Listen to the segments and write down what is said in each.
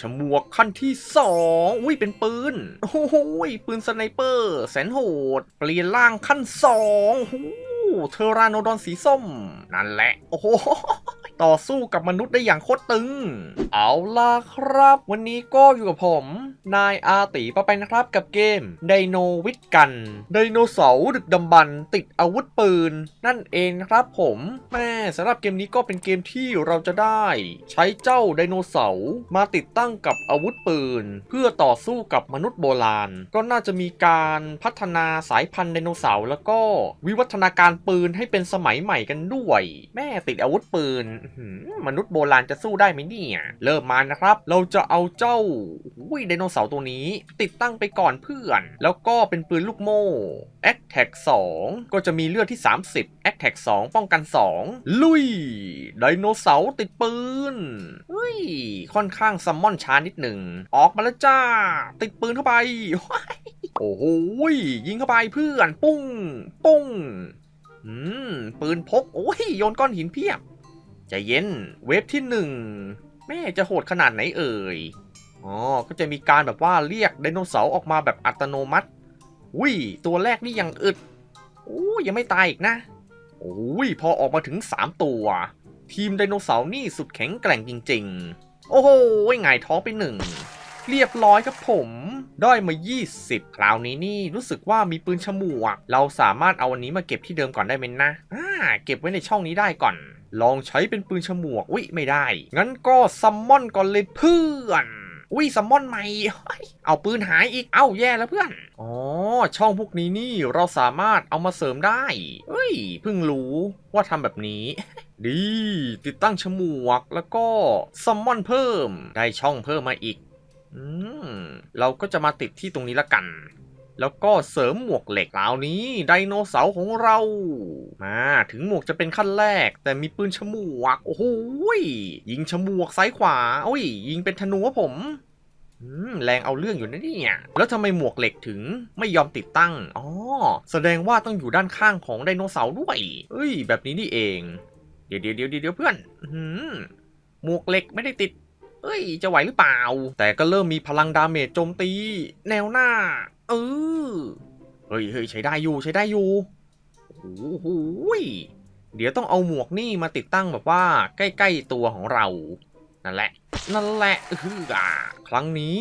ฉมวกขั้นที่สองอุ้ยเป็นปืน โอ้โหยปืนสไนเปอร์ แสนโหด เปลี่ยนร่างขั้นสองโอ้เทอรานโนดอนสีส้ม นั่นแหละ โอ้โห ต่อสู้กับมนุษย์ได้อย่างโคตรตึง เอาล่ะครับ วันนี้ก็อยู่กับผม นายอาตีปะไปนะครับกับเกมไดโนวิทกันไดโนเสาร์ดึกดำบรรติดอาวุธปืน นั่นเองนะครับผมแม่สำหรับเกมนี้ก็เป็นเกมที่เราจะได้ ใช้เจ้าไดโนเสาร์มาติดตั้งกับอาวุธปืน เพื่อต่อสู้กับมนุษย์โบราณ ก็น่าจะมีการพัฒนาสายพันธุ์ไดโนเสาร์แล้วก็วิวัฒนาการปืนให้เป็นสมัยใหม่กันด้วย แม่ติดอาวุธปืนมนุษย์โบราณจะสู้ได้ไหมเนี่ยเริ่มมานะครับ เราจะเอาเจ้าอุ้ยไดโนเสาร์ตัวนี้ ติดตั้งไปก่อนเพื่อน แล้วก็เป็นปืนลูกโม่ a t t a c 2 ก็จะมีเลือดที่ 30 a t t a c 2 ป้องกัน 2 ลุย ไดโนเสาร์ติดปืนเฮ้ย ค่อนข้างซัมมอนช้านิดหนึ่ง ออกมาแล้วจ้า ติดปืนเข้าไป โอ้โหยิงเข้าไปเพื่อน ปุ้ง ปุ้ง อืม ปืนพก โอ้ย โยนก้อนหินเพียบ ใจเย็นเวฟที่หนึ่งแม่จะโหดขนาดไหนเอ่ยอ๋อก็จะมีการแบบว่าเรียกไดโนเสาร์ออกมาแบบอัตโนมัติอุ้ยตัวแรกนี่ยังอึดโอ้ยยังไม่ตายอีกนะโอ้ยพอออกมาถึง 3 ตัว ทีมไดโนเสาร์นี่สุดแข็งแกร่งจริง ๆ โอ้โหหงายท้องไปหนึ่งเรียบร้อยครับผมได้มา 20 คราวนี้นี่รู้สึกว่ามีปืนฉมวก เราสามารถเอาอันนี้มาเก็บที่เดิมก่อนได้ไหมนะอ่าเก็บไว้ในช่องนี้ได้ก่อน ลองใช้เป็นปืนฉมวกอุ้ยไม่ได้ งั้นก็ซัมมอนก่อนเลยเพื่อนอุ้ยซัมมอนใหม่เฮ้ยเอาปืนหายอีก เอ้าแย่แล้วเพื่อน อ๋อ ช่องพวกนี้นี่เราสามารถเอามาเสริมได้เฮ้ย เพิ่งรู้ว่าทำแบบนี้ ดี ติดตั้งฉมวกแล้วก็ซัมมอนเพิ่ม ได้ช่องเพิ่มมาอีก อืม เราก็จะมาติดที่ตรงนี้ละกัน แล้วก็เสริมหมวกเหล็กคราวนี้ไดโนเสาร์ของเรามาถึงหมวกจะเป็นขั้นแรก แต่มีปืนฉมวก โอ้โหยยิงฉมวกซ้ายขวาโอ้ย ยิงเป็นธนูวะผมแรงเอาเรื่องอยู่นะเนี่ยแล้วทำไมหมวกเหล็กถึงไม่ยอมติดตั้งอ๋อแสดงว่าต้องอยู่ด้านข้างของไดโนเสาร์ด้วยเอ้ย แบบนี้นี่เอง เดี๋ยวเดี๋ยวเดี๋ยวเดี๋ยวเพื่อนหือหมวกเหล็กไม่ได้ติดเอ้ย จะไหวหรือเปล่า แต่ก็เริ่มมีพลังดาเมจโจมตี แนวหน้า เออเฮ้ยเฮ้ยใช้ได้อยู่ใช้ได้อยู่โอ้โหเดี๋ยวต้องเอาหมวกนี่มาติดตั้งแบบว่าใกล้ๆตัวของเรา นั่นแหละ นั่นแหละคืออะครั้งนี้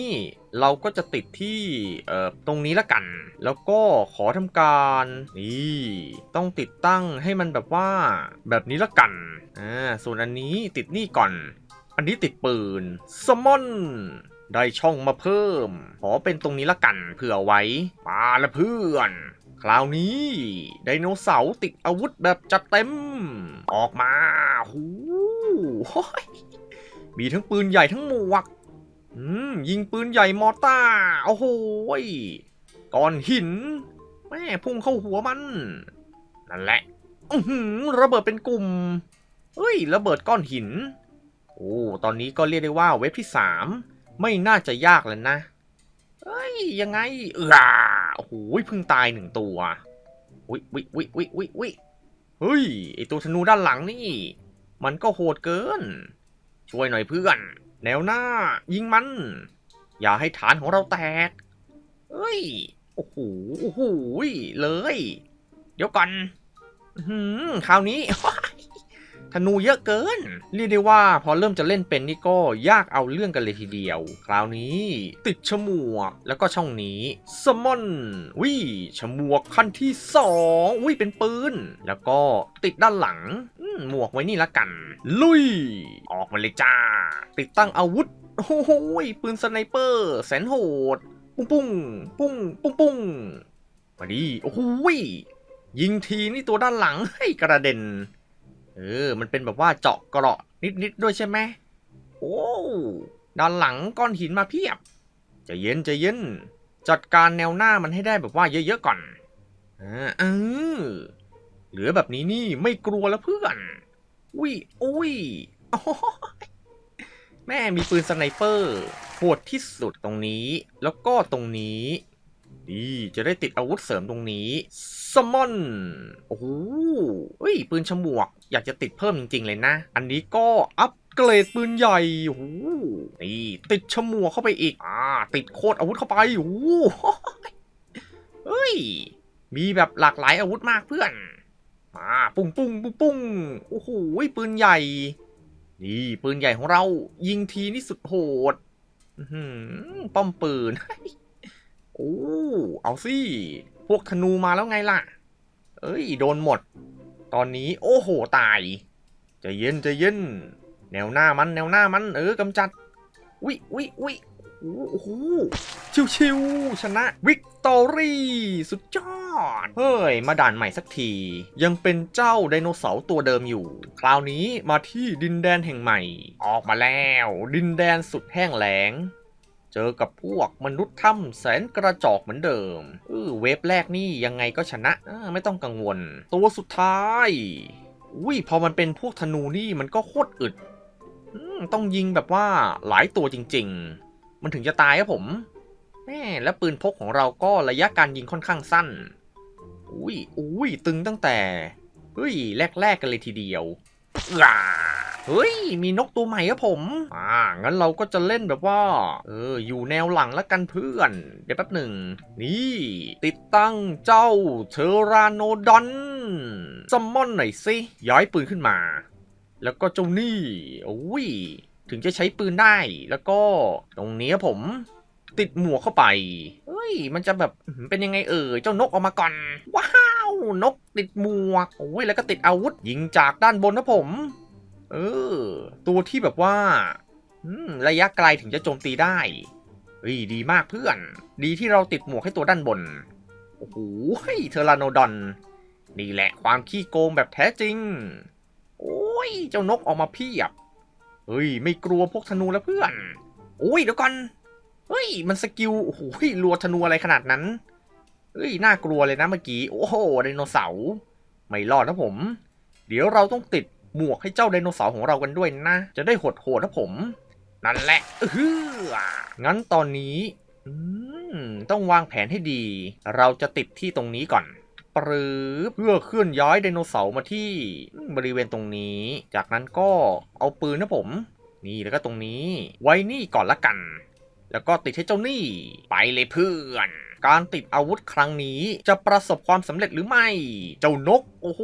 เราก็จะติดที่เอ่อตรงนี้ละกัน แล้วก็ขอทำการนี่ต้องติดตั้งให้มันแบบว่าแบบนี้ละกันอ่าส่วนอันนี้ติดนี่ก่อน อันนี้ติดปืนสมอน ได้ช่องมาเพิ่ม ขอเป็นตรงนี้ละกันเผื่อไว้มาละเพื่อน คราวนี้ไดโนเสาร์ติดอาวุธแบบจัดเต็ม ออกมาหูยมีทั้งปืนใหญ่ทั้งหมวกอืมยิงปืนใหญ่มอต้าโอ้โหยก้อนหิน แม่พุ่งเข้าหัวมัน นั่นแหละอืระเบิดเป็นกลุ่มเฮ้ย ระเบิดก้อนหิน โอ้ ตอนนี้ก็เรียกได้ว่าเว็บที่3 ไม่น่าจะยากแล้วนะเฮ้ยยังไงเออโอ้โหเพิ่งตายหนึ่งตัววิวิวิวิวิวิเฮ้ยไอตัวธนูด้านหลังนี่ มันก็โหดเกิน ช่วยหน่อยเพื่อน แนวหน้า ยิงมัน อย่าให้ฐานของเราแตกเฮ้ยโอ้โหโอ้โหเลย เดี๋ยวก่อนหืมคราวนี้ ธนูเยอะเกิน เรียกได้ว่าพอเริ่มจะเล่นเป็นนี่ก็ยากเอาเรื่องกันเลยทีเดียว คราวนี้ ติดฉมวกแล้วก็ช่องนี้สมอนวิฉมวกขั้นที่สองวิเป็นปืน แล้วก็ติดด้านหลังหมวกไว้นี่ละกัน ลุย ออกมาเลยจ้า ติดตั้งอาวุธโอ้โหปืนสไนเปอร์ แสนโหด ปุ้งปุ้งปุ้งปุ้งปุ้งมาดีโอ้โหยิงทีนี่ตัวด้านหลังให้กระเด็น เออ มันเป็นแบบว่าเจาะเกราะนิดๆด้วยใช่ไหมโอ้ด้านหลังก้อนหินมาเพียบจะเย็นจะเย็น จัดการแนวหน้ามันให้ได้แบบว่าเยอะๆก่อนอ่าเออเหลือแบบนี้นี่ไม่กลัวแล้วเพื่อน อุ้ยอุ้ยแม่มีปืนสไนเปอร์โหดที่สุดตรงนี้ แล้วก็ตรงนี้ ดีจะได้ติดอาวุธเสริมตรงนี้ สมอน โอ้โหเฮ้ย ปืนฉมวก อยากจะติดเพิ่มจริง ๆ เลยนะ อันนี้ก็อัปเกรดปืนใหญ่โอ้โหนี่ติดฉมวกเข้าไปอีก อ่า ติดโคตรอาวุธเข้าไปโอ้โหเฮ้ย มีแบบหลากหลายอาวุธมากเพื่อน มาปุ้งปุ้งปุ้งปุ้งโอ้โหปืนใหญ่ นี่ปืนใหญ่ของเรา ยิงทีนี่สุดโหดอื้อหือป้อมปืน โอ้ เอาสิ พวกธนูมาแล้วไงล่ะ เอ้ย โดนหมด ตอนนี้โอ้โหตายจะเย็นจะเย็น แนวหน้ามัน แนวหน้ามัน เออกำจัดวิวิวิโอ้โหชิวๆชนะวิกตอรี่สุดยอด เฮ้ย มาด่านใหม่สักที ยังเป็นเจ้าไดโนเสาร์ตัวเดิมอยู่ คราวนี้มาที่ดินแดนแห่งใหม่ ออกมาแล้ว ดินแดนสุดแห้งแล้ง เจอกับพวกมนุษย์ถ้ำแสนกระจอกเหมือนเดิมเออเวฟแรกนี่ยังไงก็ชนะอ่าไม่ต้องกังวล ตัวสุดท้ายอุ้ยพอมันเป็นพวกธนูนี่มันก็โคตรอึดต้องยิงแบบว่าหลายตัวจริง ๆ มันถึงจะตายครับผมแม่และปืนพกของเราก็ระยะการยิงค่อนข้างสั้น อุ้ยอุ้ยตึงตั้งแต่เฮ้ยแรกๆกันเลยทีเดียวอ่า เฮ้ย มีนกตัวใหม่ครับผม อ่า งั้นเราก็จะเล่นแบบว่า เออ อยู่แนวหลังแล้วกันเพื่อน เดี๋ยวแป๊บหนึ่ง นี่ ติดตั้งเจ้าเทอราโนดอนซัมมอนหน่อยสิ ย้ายปืนขึ้นมา แล้วก็เจ้านี่ โอ้ย ถึงจะใช้ปืนได้ แล้วก็ตรงนี้ครับผม ติดหมวกเข้าไป เฮ้ย มันจะแบบเป็นยังไงเอ่ย เจ้านกออกมาก่อน ว้าว นกติดหมวก โอ้ย แล้วก็ติดอาวุธ ยิงจากด้านบนนะผม เออ ตัวที่แบบว่าระยะไกลถึงจะโจมตีได้เฮ้ยดีมากเพื่อน ดีที่เราติดหมวกให้ตัวด้านบน โอ้โหเทอราโนดอน นี่แหละความขี้โกงแบบแท้จริง โอ้ย เจ้านกออกมาเพียบ เฮ้ย ไม่กลัวพวกธนูแล้วเพื่อน โอ้ยเดี๋ยวก่อน เฮ้ย มันสกิล โอ้โหรัวธนูอะไรขนาดนั้น เฮ้ย น่ากลัวเลยนะเมื่อกี้ โอ้โหไดโนเสาร์ ไม่รอดนะผม เดี๋ยวเราต้องติด หมวกให้เจ้าไดโนเสาร์ของเรากันด้วยนะ จะได้หดโหดนะผม นั่นแหละเอองั้นตอนนี้อต้องวางแผนให้ดี เราจะติดที่ตรงนี้ก่อนปรือเพื่อเคลื่อนย้ายไดโนเสาร์มาที่บริเวณตรงนี้ จากนั้นก็เอาปืนนะผม นี่แล้วก็ตรงนี้ ไว้นี่ก่อนละกัน แล้วก็ติดให้เจ้านี่ ไปเลยเพื่อน การติดอาวุธครั้งนี้จะประสบความสำเร็จหรือไม่ เจ้านก โอ้โห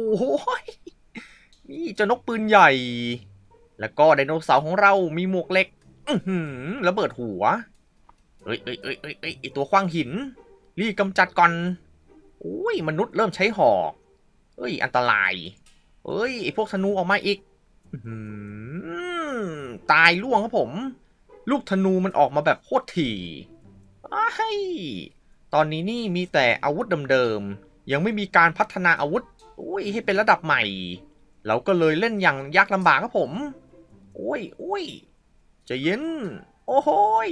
นี่เจ้านกปืนใหญ่ แล้วก็ไดโนเสาร์ของเรามีหมวกเหล็ก อือหือระเบิดหัว เอ้ยเอ้ยเอ้ยเอ้ยเอ้ยไอตัวขว้างหิน รีบกำจัดก่อนโอ้ยมนุษย์เริ่มใช้หอกเอ้ย อันตราย เอ้ยไอพวกธนูออกมาอีกอืตายล่วงครับผม ลูกธนูมันออกมาแบบโคตรถี่อ้ายตอนนี้นี่มีแต่อาวุธเดิมๆ ยังไม่มีการพัฒนาอาวุธ อุ้ยให้เป็นระดับใหม่ เราก็เลยเล่นอย่างยากลำบากครับผม โอ้ยโอ้ยจะเย็น โอ้โหย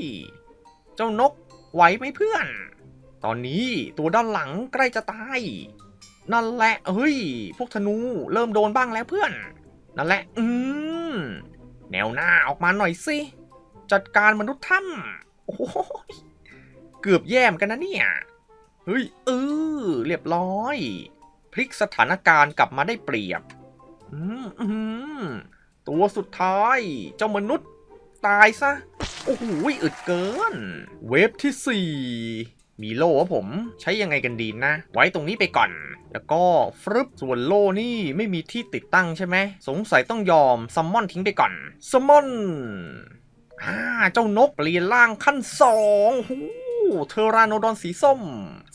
เจ้านกไหวไหมเพื่อน ตอนนี้ตัวด้านหลังใกล้จะตาย นั่นแหละ เฮ้ย พวกธนูเริ่มโดนบ้างแล้วเพื่อน นั่นแหละ อืม แนวหน้าออกมาหน่อยสิ จัดการมนุษย์ถ้ำโอ้โหยเกือบแย่มกันนะเนี่ย เฮ้ยเออเรียบร้อย พลิกสถานการณ์กลับมาได้เปรียบ ตัวสุดท้าย เจ้ามนุษย์ตายซะ โอ้โหอึดเกิน เวฟที่ 4 มีโล่ครับผมใช้ยังไงกันดีนะ ไว้ตรงนี้ไปก่อน แล้วก็ฟรึบส่วนโล่นี่ไม่มีที่ติดตั้งใช่ไหม สงสัยต้องยอมซัมมอนทิ้งไปก่อนซัมมอนอ่าเจ้านกเปลี่ยนร่างขั้นสองหูเทอราโนดอนสีส้ม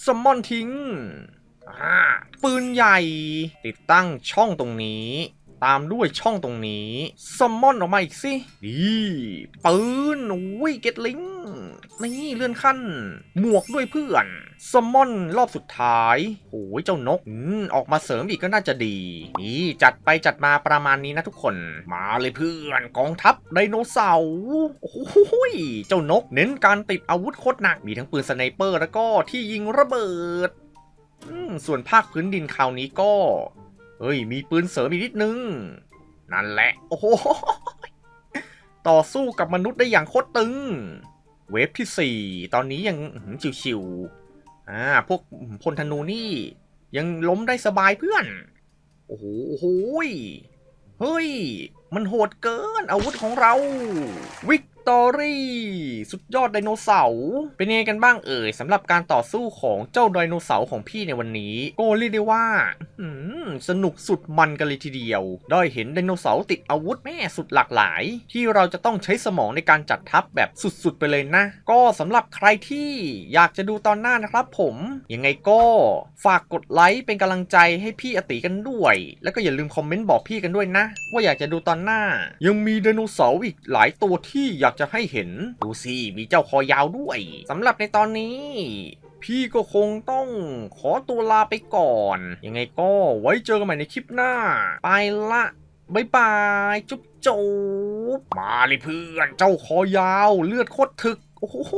ซัมมอนทิ้ง ปืนใหญ่ ติดตั้งช่องตรงนี้ ตามด้วยช่องตรงนี้ซัมมอนออกมาอีกสิดีปืนอุ้ยเก็ตลิงนี่เลื่อนขั้น หมวกด้วยเพื่อนซัมมอนรอบสุดท้ายโอ้ยเจ้านกออกมาเสริมอีกก็น่าจะดี นี่จัดไปจัดมาประมาณนี้นะทุกคน มาเลยเพื่อนกองทัพไดโนเสาร์โอ้ยเจ้านกเน้นการติดอาวุธโคตรหนักมีทั้งปืนสไนเปอร์แล้วก็ที่ยิงระเบิด ส่วนภาคพื้นดินคราวนี้ก็เฮ้ย มีปืนเสริมอีกนิดนึง นั่นแหละ โอ้โห ต่อสู้กับมนุษย์ได้อย่างโคตรตึง เวฟที่ 4 ตอนนี้ยังหือชิวๆอ่า พวกพลธนูนี่ ยังล้มได้สบายเพื่อน โอ้โหโอ้โหเฮ้ย มันโหดเกินอาวุธของเรา วิก ตอรี่สุดยอดไดโนเสาร์เป็นยังไงกันบ้างเอ่ยสำหรับการต่อสู้ของเจ้าไดโนเสาร์ของพี่ในวันนี้ โกเรียกได้ว่า อืม สนุกสุดมันกันเลยทีเดียว ได้เห็นไดโนเสาร์ติดอาวุธแม่สุดหลากหลาย ที่เราจะต้องใช้สมองในการจัดทัพแบบสุดๆไปเลยนะ ก็สำหรับใครที่อยากจะดูตอนหน้านะครับผม ยังไงก็ฝากกดไลค์เป็นกำลังใจให้พี่อติกันด้วย แล้วก็อย่าลืมคอมเมนต์บอกพี่กันด้วยนะ ว่าอยากจะดูตอนหน้า ยังมีไดโนเสาร์อีกหลายตัวที่อยากจะให้เห็น ดูสิมีเจ้าคอยาวด้วยสำหรับในตอนนี้ พี่ก็คงต้องขอตัวลาไปก่อน ยังไงก็ไว้เจอกันใหม่ในคลิปหน้า ไปละบายบาย จุ๊บจุ๊บมาเลยเพื่อน เจ้าคอยาวเลือดโคตรถึก โอ้โห